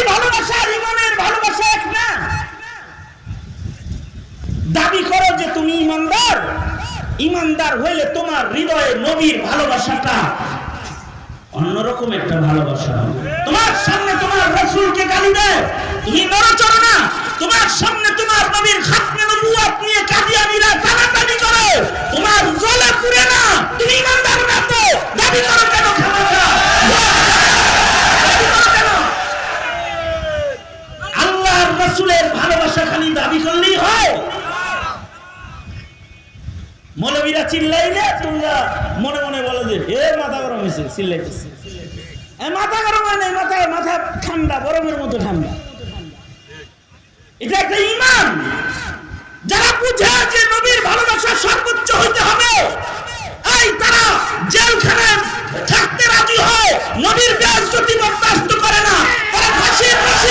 এই ভালোবাসা ইমানের ভালোবাসা এক না। দাবি করো যে তুমি ইমানদার। ইমানদার হইলে তোমার হৃদয়ে নবীর ভালোবাসাটা অন্যরকম একটা ভালোবাসা তোমার সামনে তোমার রসুলকে গালি দেয়, তুমি নড়চড় না। তোমার সামনে তোমার নবীর খাতমে নবুয়াত নিয়ে কাদিয়ানিরা টানাটানি করে। তোমার জলে পুড়ে না। তুমি ইমানদার না তো দাবি করো কেন খামাখা দাবি করো কেন আল্লাহর রসুলের ভালোবাসা খালি দাবি করলেই হয়। মৌলবীরা চিল্লাইলে তোমরা মনে মনে বলো যে, হে মাথা গরম হয়েছে চিল্লাইতেছে। মাথা গরম হয় নাই, মাথা মাথা ঠান্ডা, গরমের মতো ঠান্ডা। এটা একটা ইমান যারা বুঝে যে নবীর ভালোবাসা সর্বোচ্চ হইতে হবে, এই তারা জেলখানায় থাকতে রাজি হয়। নবীর বেয়াজ্জতি বরদাস্ত করে না, তারা ফাঁসির ফাঁসি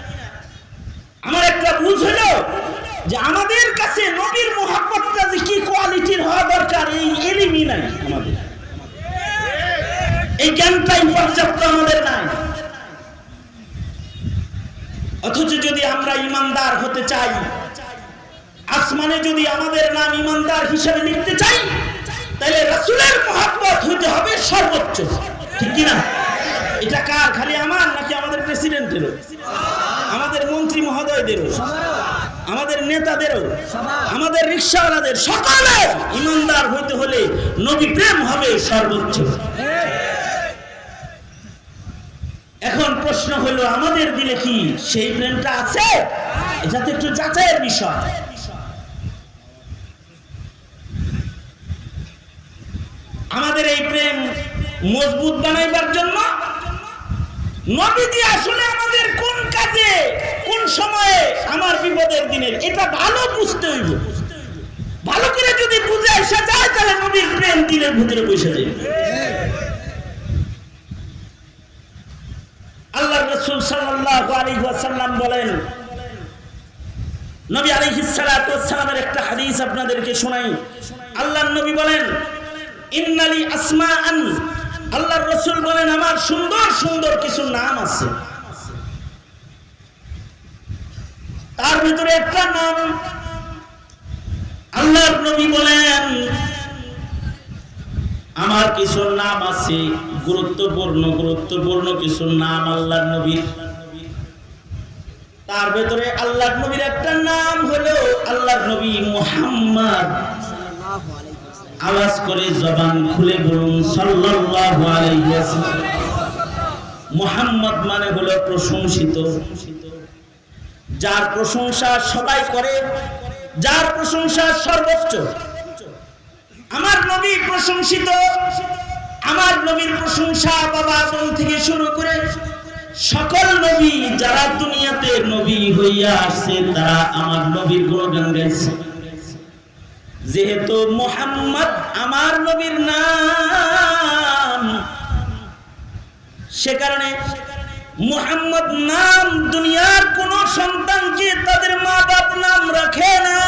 আমার একটা বুঝ হলো যে আমাদের কাছে নবীর মোহাম্মতটা যে কি কোয়ালিটির হওয়া দরকার, এই এলিমই নাই আমাদের। এই জ্ঞানটাই পর্যাপ্ত আমাদের নাই। অথচ যদি আমরা ইমানদার হতে চাই, আসমানে যদি আমাদের নাম ইমানদার হিসেবে লিখতে চাই, তাহলে রাসূলের মহব্বত হইতে হবে সর্বোচ্চ। ঠিক কি না এটা কার? খালি আমার নাকি আমাদের প্রেসিডেন্টেরও মহোদয়দেরও আমাদের নেতাদেরও আমাদের রিক্সাওয়ালাদের সকলের ইমানদার হইতে হলে নবী প্রেম হবে সর্বোচ্চ। এখন প্রশ্ন হলো আমাদের দিলে কি সেই প্রেমটা আছে? এটা তো একটু যাচাইয়ের বিষয়। আমাদের এই প্রেম মজবুত বানাইবার জন্য নবীজি আসলে আমাদের কোন কাজে সময়ে আমার বিপদের দিনের এটা ভালো বুঝতে হইব। ভালো করে যদি বুঝে এসে যায়, তাহলে নবীর প্রেম দিনের ভিতরে বসে যাবে আল্লাহ রসুল ওয়াসাল্লাম বলেন, নবী আলাইহিস সালাতু একটা হাদিস আপনাদেরকে শোনাই। আল্লাহর নবী বলেন, ইন্নালি আসমাআন। আল্লাহ রসুল বলেন, আমার সুন্দর সুন্দর কিছু নাম আছে। তার ভিতরে একটা নাম। আল্লাহর নবী বলেন, আমার কিছু নাম আছে, গুরুত্বপূর্ণ গুরুত্বপূর্ণ কিছু নাম আল্লাহর নবীর। তার ভেতরে আল্লাহর নবীর একটা নাম হলো আল্লাহর নবী মুহাম্মদ। আওয়াজ করে জবান খুলে বলুন, সাল্লাল্লাহু আলাইহি ওয়াসাল্লাম। মুহাম্মদ মানে হলো প্রশংসিত। যার প্রশংসা সবাই করে, যার প্রশংসা সর্বোচ্চ। আমার নবী প্রশংসিত, আমার নবীর প্রশংসা বাবা আদম থেকে শুরু করে সকল নবী যারা দুনিয়াতে নবী হইয়া আসছে, তারা আমার নবীর গুণগান গাইছে। যেহেতু মোহাম্মদ আমার নবীর নাম, সে কারণে মোহাম্মদ নাম দুনিয়ার কোন সন্তানকে তাদের মা বাপ নাম রাখে না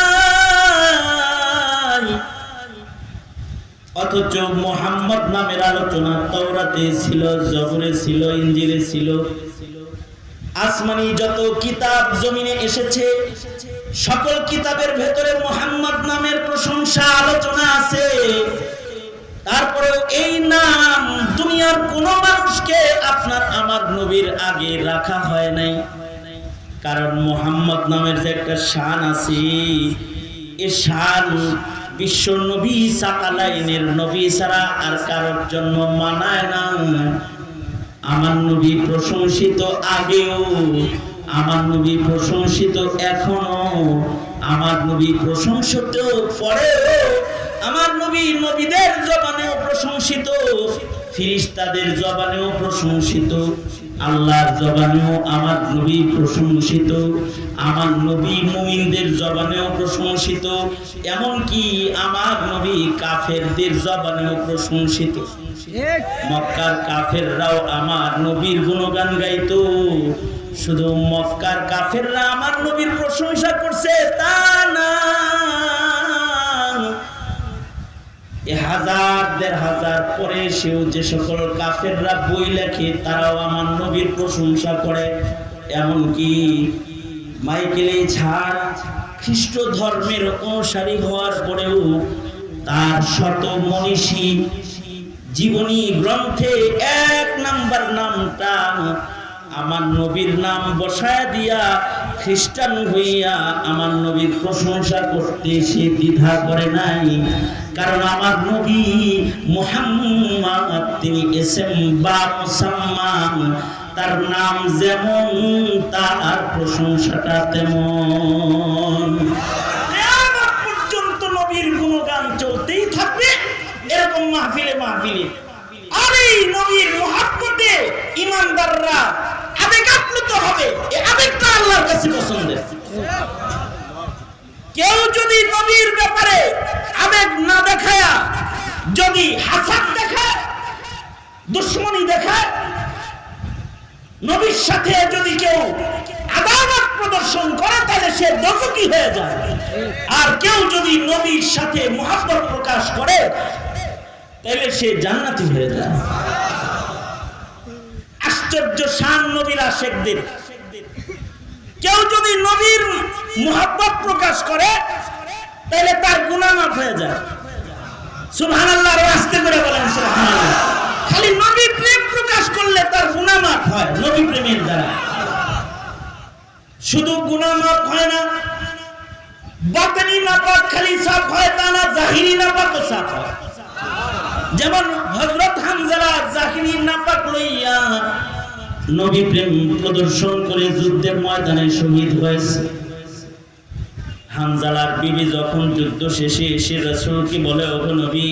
অথচ মোহাম্মদ নামের আলোচনা তওরাতে ছিল, জবরে ছিল ইঞ্জিলে ছিল। আসমানি যত কিতাব জমিনে এসেছে, সকল কিতাবের ভেতরে মোহাম্মদ নামের প্রশংসা, আলোচনা আছে। তারপরে এই নাম দুনিয়ার কোন মানুষকে আপনার আমার নবীর আগে রাখা হয় নাই। কারণ মোহাম্মদ নামের যে একটা শান আছে, এ শান বিশ্ব নবী সাকালাইনের নবী ছাড়া আর কারোর জন্য মানায় না। আমার নবী প্রশংসিত আগেও, আমার নবী প্রশংসিত এখনও, আমার নবী প্রশংসিত পরেও আমার নবী নবীদের জবানেও প্রশংসিত, ফিরিস্তাদের জবানেও প্রশংসিত, আল্লাহর জবানেও আমার নবী প্রশংসিত, আমার নবী মুমিনদের জবানেও প্রশংসিত, এমনকি আমার নবী কাফেরদের জবানেও প্রশংসিত। মক্কার কাফেররাও আমার নবীর গুণগান গাইতো। শুধু মক্কার কাফেররা আমার নবীর প্রশংসা করছে, তা না। হাজার, দেড় হাজার পরে সেও যে সকল কাফেররা বই লেখে, তারাও আমার নবীর প্রশংসা করে। এমনকি মাইকেলে ছাড় খ্রিস্ট ধর্মের অনুসারী হওয়ার পরেও তার শত মনীষী জীবনী গ্রন্থে এক নাম্বার নামটা আমার নবীর নাম বসায় দিয়া খ্রিস্টান হইয়া আমার নবীর প্রশংসা করতে সে দ্বিধা করে নাই। কারণ আমার নবী মুহাম্মদ, তিনি এসেম বা মুসাম্মান তার নাম যেমন, তার প্রশংসাটা তেমন। পর্যন্ত নবীর গুণগান চলতেই থাকবে, এরকম মাহফিলে মাহফিলে। আর এই নবীর মহাব্বতে ইমানদাররা আবেগ আপ্লুত হবে এই আবেগটা আল্লাহর কাছে পছন্দের। কেউ যদি নবীর ব্যাপারে আবেগ না দেখায়া, যদি হাসাদ দেখায়, দুশ্মনী দেখায়, নবীর সাথে যদি কেউ আদালত প্রদর্শন করে, তাহলে সে দফকি হয়ে যায়। আর কেউ যদি নবীর সাথে মহাব্বত প্রকাশ করে, তাহলে সে জান্নাতি হয়ে যায়। আশ্চর্য শান নবীর আশেকদের কেউ যদি নবীর মহাব্বত প্রকাশ করে তাহলে তার গুণামাফ হয়ে যায়। আস্তে করে বলেন খালি নবী প্রেম প্রকাশ করলে তার হয়, নবী প্রেমের দ্বারা। শুধু গুণামাফ হয় না, বাতনি নাপাক খালি সাফ হয়, তা না জাহিরি সাফ হয়। যেমন হযরত হামজালা জাহিরি নাপাক লইয়া নবী প্রেম প্রদর্শন করে যুদ্ধের ময়দানে শহীদ হয়েছে। হামজালার বিবি যখন যুদ্ধ শেষে এসে রসুলকে বলে, ওগো নবী,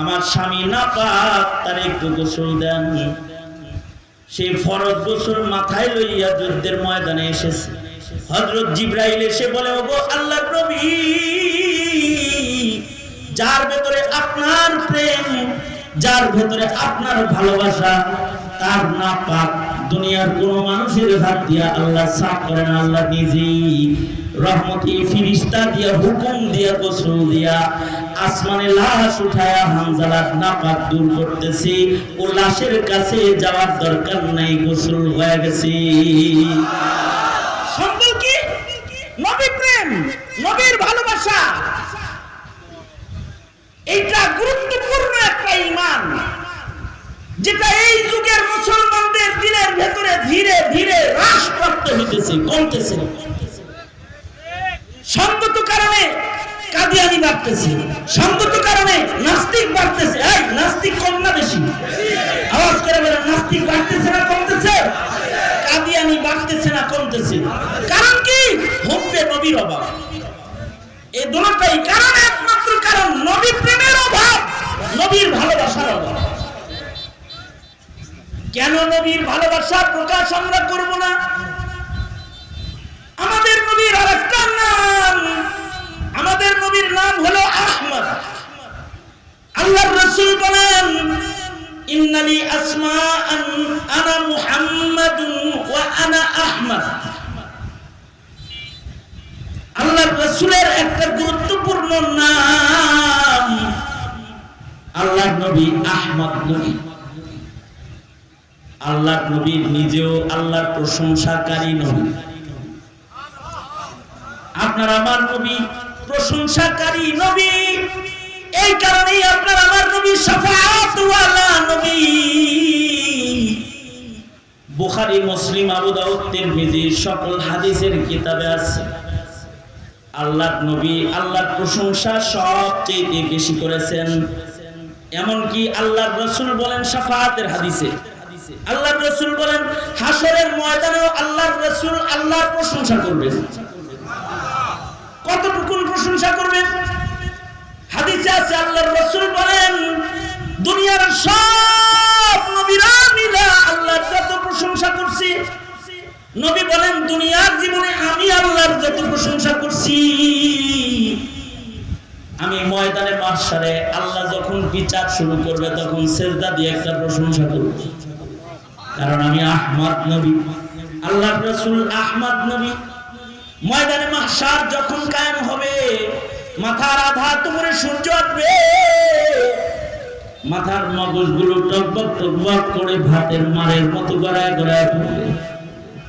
আমার স্বামী না পাক তার একটু গোসল দেন। সেই ফরজ গোসল মাথায় লইয়া যুদ্ধের ময়দানে এসেছে। হজরত জিব্রাইল এসে বলে, ওগো আল্লাহ নবী, যার ভেতরে আপনার প্রেম, যার ভেতরে আপনার ভালোবাসা তার না পাক দুনিয়ার কোন মানুষের হাত দিয়া আল্লাহ সাফ করেন আল্লাহ নিজেই রহমতি ফিরিস্তা দিয়া, হুকুম দিয়া, গোসল দিয়া আসমানে লাশ উঠায়া নাপাক দূর ও লাশের কাছে যাওয়ার দরকার নাই, গোসল হয়ে নবীর ভালোবাসা। এইটা গুরুত্বপূর্ণ একটা ইমান। যেটা এই যুগের মুসলমানদের দিলের ভেতরে ধীরে ধীরে হ্রাস প্রাপ্ত হইতেছে, কমতেছে সঙ্গত কারণে কাদিয়ানি বাড়তেছে, সঙ্গত কারণে নাস্তিক বাড়তেছে। এই, নাস্তিক কম না বেশি? আওয়াজ করে বলেন, নাস্তিক বাড়তেছে না, কমতেছে? কাদিয়ানি বাড়তেছে না, কমতেছে। কারণ কি? হুব্বে নবীর অভাব। এই দুটাই কারণ একমাত্র কারণ নবী প্রেমের অভাব নবীর ভালোবাসার অভাব কেন নবীর ভালোবাসা প্রকাশ আমরা করব না। আমাদের নবীর আরেকটা নাম, আমাদের নবীর নাম হলো আহমদ। আল্লাহ রসুল বলেন, ইন্নালি আসমাআন, আনা মুহাম্মাদুন ওয়া আনা আহমদ। আল্লাহর রাসূলের একটা গুরুত্বপূর্ণ নাম, আল্লাহর নবী আহমদ নবী। আল্লাহর নবীর নিজেও আল্লাহর প্রশংসাকারী নবী আপনার আমার নবী প্রশংসাকারী নবী, এই কারণেই আপনার আমার নবী শাফাআত ওয়ালা নবী। বুখারী, মুসলিম, আবু দাউদ, তিরমিজি, সকল হাদিসের কিতাবে আছে। আল্লাহর নবী আল্লাহর প্রশংসা সবচেয়ে বেশি করেছেন। এমনকি আল্লাহর রসুল বলেন শাফাআতের হাদিসে। আছে। আল্লাহর রসুল বলেন হাসরের ময়দানে আল্লাহর রসুল আল্লাহর প্রশংসা করবে কতটুকু প্রশংসা করবে হাদিসে আছে, আল্লাহর রসুল বলেন, দুনিয়ার সব নবীরা মিলে আল্লাহর যত প্রশংসা করছি, নবী বলেন, দুনিয়ার জীবনে আমি আল্লাহর যত প্রশংসা করছি, আমি ময়দানে মাঠ আল্লাহ যখন বিচার শুরু করবে, তখন সেজদা দিয়ে একটা প্রশংসা করব। কারণ আমি আহমদ নবী। আল্লাহ রসুল আহমদ নবী। ময়দানে মাসার যখন কায়েম হবে, মাথার আধার উপরে সূর্য আসবে। মাথার মগজগুলো টকবক টকবক করে ভাতের মারের মতো গড়ায় গড়ায় পড়বে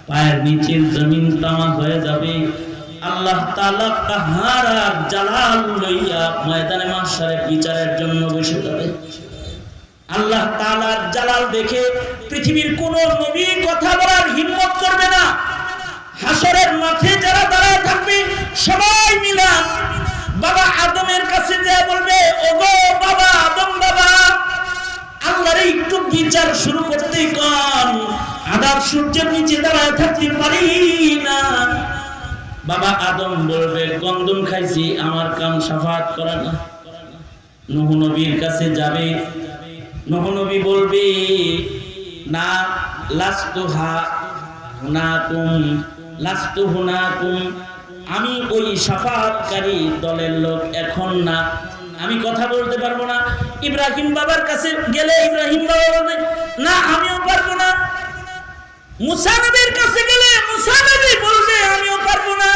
পায়ের নিচের জমিন তামা হয়ে যাবে। আল্লাহ তাআলা আর জালাল লইয়া ময়দানে মাশারে বিচারের জন্য বসে যাবে আল্লাহ তাআলার জালাল দেখে পৃথিবীর কোন নবী কথা বলার হিম্মত করবে না। হাসরের মাঠে যারা দাঁড়ায় থাকবে, সবাই মিলা বাবা আদমের কাছে যা বলবে, ওগো বাবা আদম বাবা, আল্লাহর একটু বিচার শুরু করতেই কন আদার সূর্যের নিচে দাঁড়ায় থাকতে পারি না। বাবা আদম বলবে, গন্দম খাইছি, আমার কাম সাফাত করে না। নবীর কাছে যাবে নহু নবী বলবে, না লাস্তু হা হুনাকুম লাস্তু হুনাকুম আমি ওই সাফাতকারী দলের লোক এখন না। আমি কথা বলতে পারব না। ইব্রাহিম বাবার কাছে গেলে ইব্রাহিম বাবা বলবে, না, আমিও পারব না। মুসা নবীর কাছে গেলে মুসা নবী বলবে, আমিও পারব না।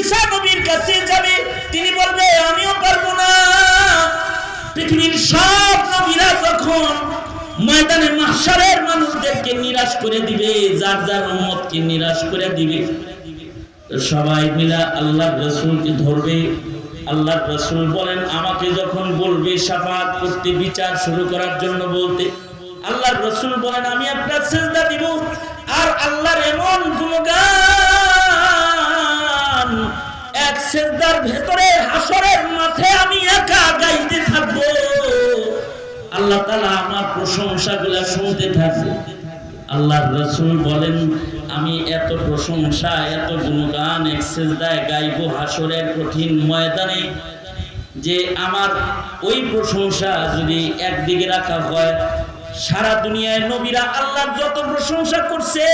ঈসা নবীর কাছে যাবে, তিনি বলবে, আমিও পারব না। পৃথিবীর সব যখন ময়দানে মাহশারের মানুষদেরকে নিরাশ করে দিবে, যার যার উম্মতকে নিরাশ করে দিবে সবাই মিলা আল্লাহ রসুলকে ধরবে। আল্লাহ রসুল বলেন, আমাকে যখন বলবে সাফাত করতে, বিচার শুরু করার জন্য বলতে আল্লাহ রসুল বলেন, আমি আপনার সেজদা দিব। আর আল্লাহর এমন গুণগান, এক সেজদার ভেতরে হাসরের মাঠে আমি একা গাইতে থাকব। আল্লাহ তালা আমার প্রশংসাগুলা শুনতে থাকে আল্লাহ রসুল বলেন, আমি এত প্রশংসা, এত গুণগান এক সেজদায় গাইবো হাসরের কঠিন ময়দানে যে আমার ওই প্রশংসা যদি একদিকে রাখা হয়, সারা দুনিয়ায় নবীরা আল্লাহর যত প্রশংসা করছে,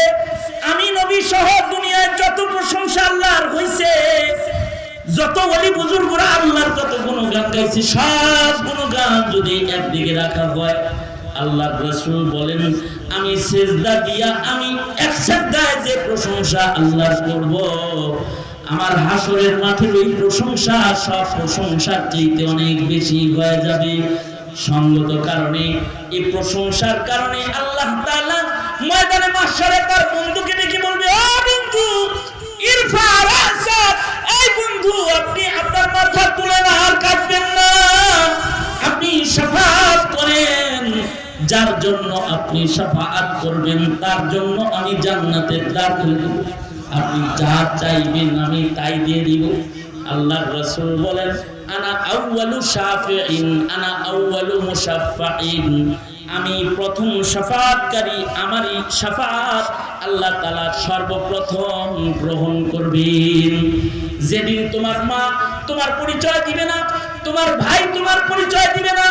আমি নবী সহ দুনিয়ায় যত প্রশংসা আল্লাহর হইছে যত বলি বুজুর্গরা আল্লাহর যত গুণগান গাইছে, সব গুণগান যদি একদিকে রাখা হয় আল্লাহ রসুল বলেন, আমি সেজদা দিয়া আমি এক সেজদায় যে প্রশংসা আল্লাহর করব, আমার হাসরের মাঠের ওই প্রশংসা, সব প্রশংসার চাইতে অনেক বেশি হয়ে যাবে। সঙ্গত কারণে, এই প্রশংসার কারণে আল্লাহ তাআলা ময়দানে মাশারে তার বন্ধুকে ডেকে বলবে, ও বন্ধু ইরফা এই আপনি আপনার মাথা তুলে না আর কাটবেন না। আপনি সাফাত করেন। যার জন্য আপনি সাফাত করবেন, তার জন্য আমি জান্নাতের দ্বার আপনি যা চাইবেন আমি তাই দিয়ে দিব। আল্লাহ রসুল বলেন, আনা আউয়ালু শাফিঈন, আনা আউয়ালু মুশাফফাঈন আমি প্রথম শাফাতকারী আমারই শাফাত আল্লাহ তাআলা সর্বপ্রথম গ্রহণ করবেন। যেদিন তোমার মা তোমার পরিচয় দিবে না, তোমার ভাই তোমার পরিচয় দিবে না,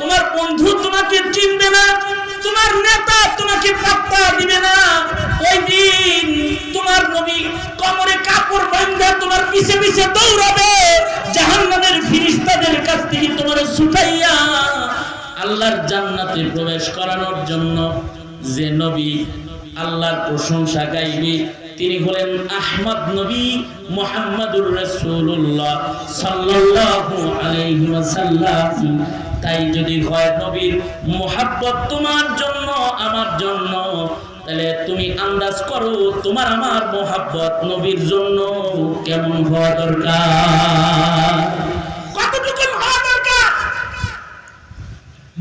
তোমার বন্ধু তোমাকে চিনবে না, তোমার নেতা তোমাকে পাত্তা দিবে না, ওই দিন তোমার নবী কমরে কাপড় বান্ধা তোমার পিছে পিছে দৌড়াবে, জাহান্নামের ফিরিস্তাদের কাছ থেকে তোমার ছুটাইয়া আল্লাহর জান্নাতে প্রবেশ করানোর জন্য যে নবী আল্লাহর প্রশংসা গাইবে তিনি হলেন আহমদ নবী মোহাম্মদুর রাসূলুল্লাহ সাল্লাল্লাহু আলাইহি ওয়াসাল্লাম। তাই যদি হয় নবীর মোহাব্বত তোমার জন্য, আমার জন্য, তাহলে তুমি আন্দাজ করো তোমার আমার মোহাব্বত নবীর জন্য কেমন হওয়া দরকার কতটুকু হওয়া দরকার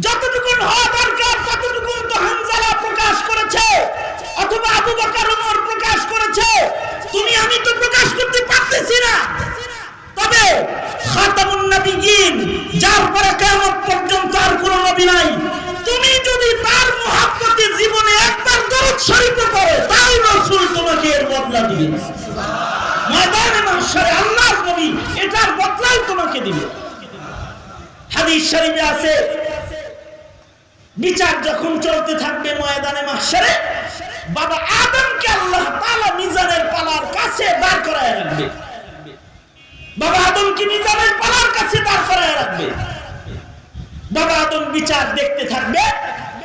যতটুকু হওয়া দরকার ততটুকু তো হানজালা প্রকাশ করেছে অথবা আবু বকর ওমর প্রকাশ করেছে তুমি আমি তো প্রকাশ করতে পারতেছি না তবে খাতামুন নবিয়্যিন যার পরে কিয়ামত পর্যন্ত আর কোনো নবী নাই তুমি যদি তার মুহাব্বতে জীবনে একবার দরুদ শরীফ পড়ো তাই রাসূল তোমাকে এর দিবে ময়দানে মাহশারে আল্লাহর নবী এটার বদলাই তোমাকে দিবে। হাদিস শরীফে আছে, বিচার যখন চলতে থাকবে ময়দানে মাহশারে বাবা আদমকে আল্লাহ তাআলা মিজানের পালার কাছে দাঁড় করায় রাখবে। বাবা আদমকে মিজানের পালার কাছে দাঁড় করায় রাখবে। বাবা আদম বিচার দেখতে থাকবে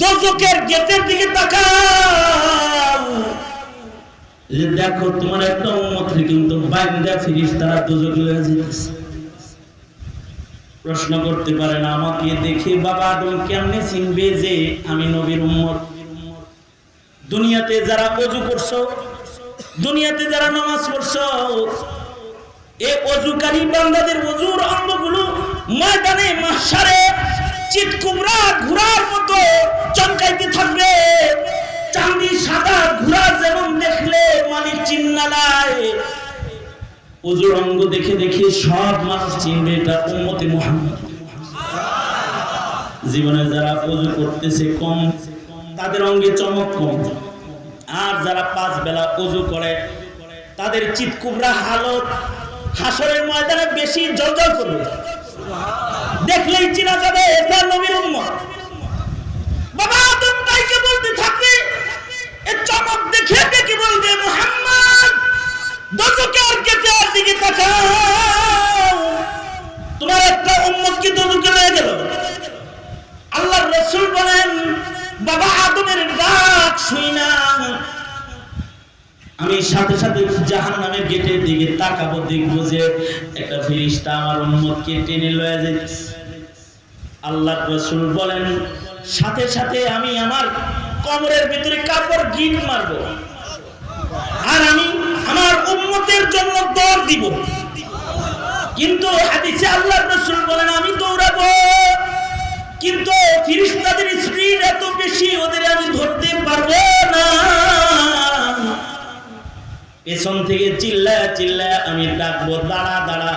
দোজকের গেটের দিকে তাকাও। যে দেখো, তোমার একটা কিন্তু বাইন্দা ফিরিস তারা দোজক প্রশ্ন করতে পারে না, আমাকে দেখে বাবা আদম কেমনে চিনবে যে আমি নবীর উম্মত? দুনিয়াতে যারা অজু করছ, দুনিয়াতে যারা নামাজ পড়ছো, এই অজুকারী বান্দাদের অজুর অঙ্গগুলো ময়দানে মাসারে চিতকুমরা ঘোড়ার মতো চমকাইতে থাকবে। চাঁদি সাদা ঘোড়া যেমন দেখলে মালিক চিন্নালায় অজুর অঙ্গ দেখে দেখে সব মানুষ চিনবে এটা উম্মতে মুহাম্মদ। জীবনে যারা অজু করতেছে কম, তাদের অঙ্গে চমক কম। আর যারা পাঁচ বেলা অজু করে, তাদের চিতকুবরা হালত হাসরের ময়দানে বেশি জলজল করবে। দেখলেই চিনা যাবে এটা নবীর উম্মত। বাবা, আদম তাইকে বলতে থাকবে এ চমক দেখে দেখে বলবে, মুহাম্মদ? দজুকের গেটের দিকে তাকাও? তোমার একটা উম্মত কি দজুকে লয়ে গেল? আল্লাহর রাসূল বলেন, বাবা, আদমের ডাক শুই না। আমি সাথে সাথে জাহান নামের গেটের দিকে তাকাবো, দেখব যে একটা ফিরিস্তা আমার উম্মতকে টেনে লয়ে যাচ্ছে আল্লাহ রসুল বলেন, সাথে সাথে আমি আমার কমরের ভিতরে কাপড় গিট মারবো। আর আমি আমার উম্মতের জন্য দৌড় দিব। কিন্তু হাদিসে আল্লাহ রসুল বলেন, আমি দৌড়াবো। কিন্তু ফিরিস্তাদের স্পিড এত বেশি ওদের আমি ধরতে পারব না। পেছন থেকে চিল্লায় চিল্লায় আমি ডাকবো, দাঁড়া দাঁড়া।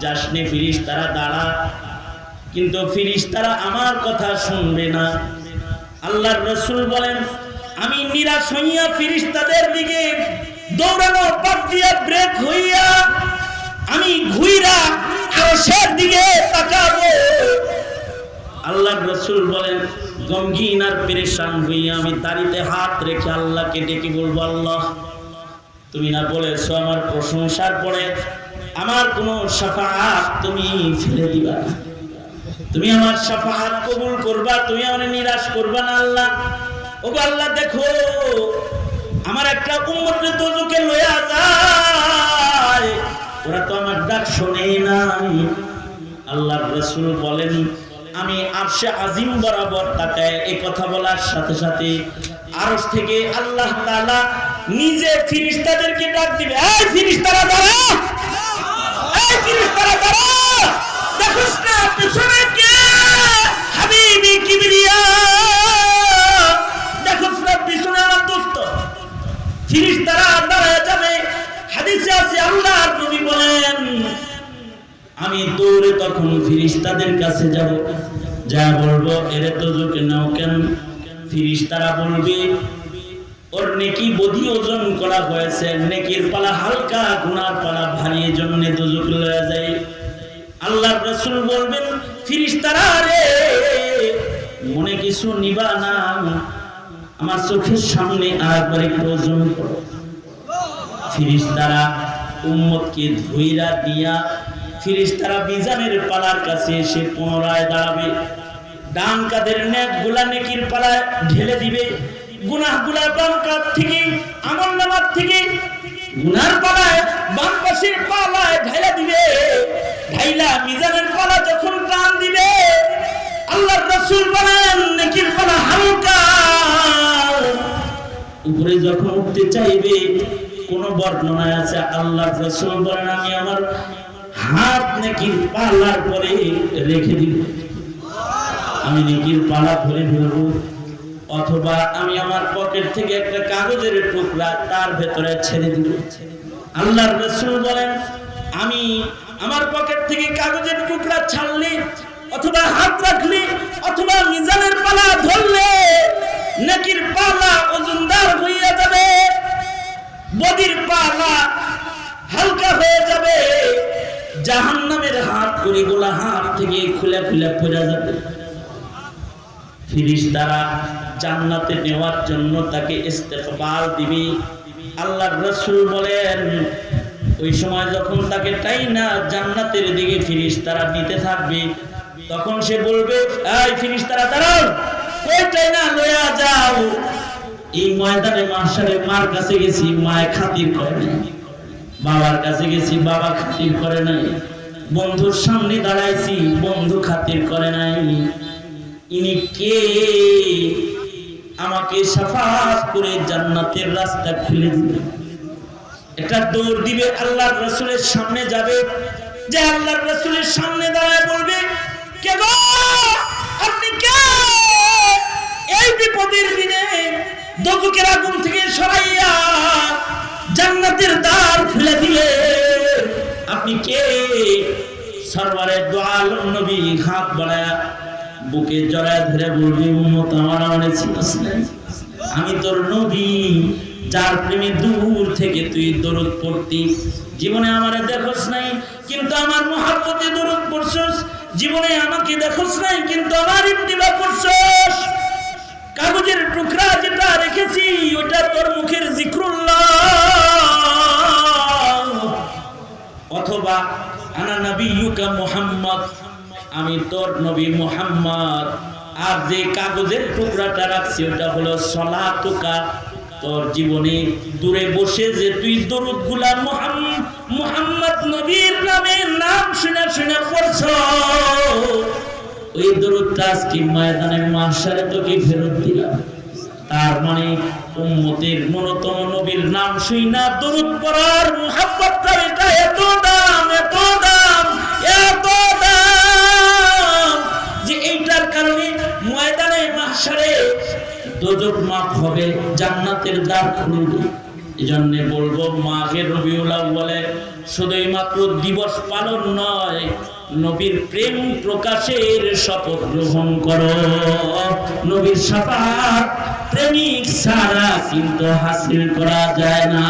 যাসনে ফিরিস তারা দাঁড়া। কিন্তু ফিরিস তারা আমার কথা শুনবে না। আল্লাহর রসুল বলেন, আমি নিরাশ হইয়া ফিরিস তাদের দিকে দৌড়ানো, পাক দিয়া ব্রেক হইয়া আমি ঘুইরা আরশের দিকে তাকাবো। আল্লাহ রসুল বলেন, গমগিন আর পেরেশান হইয়া আমি দাড়িতে হাত রেখে আল্লাহকে ডেকে বলব, আল্লাহ, তুমি না বলেছ আমার প্রশংসার পরে আমার কোনো সাফাত তুমি ফেলে দিবা না। তুমি আমার সাফাত কবুল করবা, তুমি আমার নিরাশ করবা না আল্লাহ। ও আল্লাহ, দেখো, আমার একটা উম্মতরে দোজকে লয়া যায়, ওরা তো আমার ডাক শোনে নাই। আল্লাহর রাসূল বলেন, আমি আরশে আজিম বরাবর তাকায় এই কথা বলার সাথে সাথে আরশ থেকে আল্লাহ তাআলা নিজে ফিরিস্তাদেরকে ডাক দিবে, এই ফিরিস্তারা দাঁড়া! এই ফিরিস্তারা দাঁড়া! আমি দৌড়ে তখন ফিরিস্তাদের কাছে যাব। যা বলব, এরে তো জোকে নাও কেন? ফিরিস্তারা বলবে, ওর নেকি বধি ওজন করা হয়েছে। নেকির পালা হালকা, গুনার পালা ভারী জন্য দুজক লয়ে যায় আল্লাহ রসুল বলবেন, ফিরিস্তারা রে, মনে কিছু নিবা না। আমার চোখের সামনে আর একবার একটু ওজন করো। ফিরিস্তারা উম্মতকে ধইরা দিয়া ফিরিস্তারা বিজানের পালার কাছে এসে পুনরায় দাঁড়াবে। ডান কাদের নেকগুলা নেকির পালায় ঢেলে দিবে। গুনাহগুলা বাম কাত থেকে, আমল নামার থেকে, গুনার পালায় বাম পাশের পালায় ঢেলে দিবে। ঢাইলা মিজানের পালা যখন টান দিবে, আল্লাহর রাসূল বলেন, নেকির পালা হালকা। উপরে যখন উঠতে চাইবে, কোন বর্ণনায় আছে আল্লাহ রসুল বলেন, আমি আমার হাত নেকির পাল্লার পরে রেখে দিব। আমি নেকির পালা ধরে ফেলব। অথবা আমি আমার পকেট থেকে একটা কাগজের টুকরা তার ভেতরে ছেড়ে দিব। আল্লাহর রাসূল বলেন, আমি আমার পকেট থেকে কাগজের টুকরা ছাড়লি, অথবা হাত রাখলি, অথবা মিজানের পালা ধরলে, নাকির পালা ওজনদার হইয়া যাবে, বদির পালা হালকা হয়ে যাবে, জাহান্নামের হাত করিগুলা হাত থেকে খুলে খুলে পড়ে যাবে। ফিরিস্তারা জান্নাতে নেওয়ার জন্য তাকে ইস্তেকবাল দিবি। আল্লাহর রাসূল বলেন ওই সময় যখন তাকে তাই না জান্নাতের দিকে ফিরিস তারা দিতে থাকবে, তখন সে বলবে, এই ফিরিস্তারা, দাঁড়াও, কই তাই না লয়া যাও? এই ময়দানে মাসারে মার কাছে গেছি মায় খাতির করে নাই। বাবার কাছে গেছি, বাবা খাতির করে নাই। বন্ধুর সামনে দাঁড়াইছি, বন্ধু খাতির করে নাই। ইনি কে? আমাকে সাফাত করে জান্নাতের রাস্তা খুলে দিবে একটা দৌড় দিবে, আল্লাহর রসুলের সামনে যাবে। যে আল্লাহর রসুলের সামনে দাঁড়ায় বলবে, কে গো? আপনি কে? এই বিপদের দিনে দবুকের আগুন থেকে সরাইয়া জান্নাতের দ্বার খুলে দিলে আপনি কে? সরবারে দোয়াল নবী হাত বাড়ায় বুকে জড়ায় ধরে বলবি, উম্মত আমার নাই আমি তোর নবী। যার প্রেমে দূর থেকে তুই দরদ পড়তি। জীবনে আমার দেখোস নাই, কিন্তু আমার মহাব্বতে দরদ পড়ছস। জীবনে আমাকে দেখোস নাই, কিন্তু আমার ইত্তিবা করছস কাগজের টুকরা যেটা রেখেছি, ওটা তোর মুখের জিক্রুল্লাহ। অথবা, আনা নবিয়ুকা মুহাম্মদ, আমি তোর নবী মুহাম্মদ। আর যে কাগজের টুকরাটা রাখছি, ওটা হলো সলাতুকা। তোর জীবনে দূরে বসে যে তুই দরুদগুলা মুহাম্মদ নবীর নামে নাম শুনে শুনে পড়ছ, ওই দরুদ দরুদটা আজকে ময়দানে মাসারে তোকে ফেরত দিলাম। তার মানে উম্মতের ন্যূনতম নবীর নাম শুই না, দরুদ পড়ার মুহাব্বতটা এটা এত দাম এত দাম এত দাম, যে এইটার কারণে ময়দানে মাহশারে দোজক মাফ হবে, জান্নাতের দ্বার খুলবে এই জন্যে বলব, মাঘে রবিউল বলে শুধুই মাত্র দিবস পালন নয়, নবীর প্রেম প্রকাশের শপথ গ্রহণ করো। নবীর সাফাত প্রেমিক সারা কিন্তু হাসিল করা যায় না।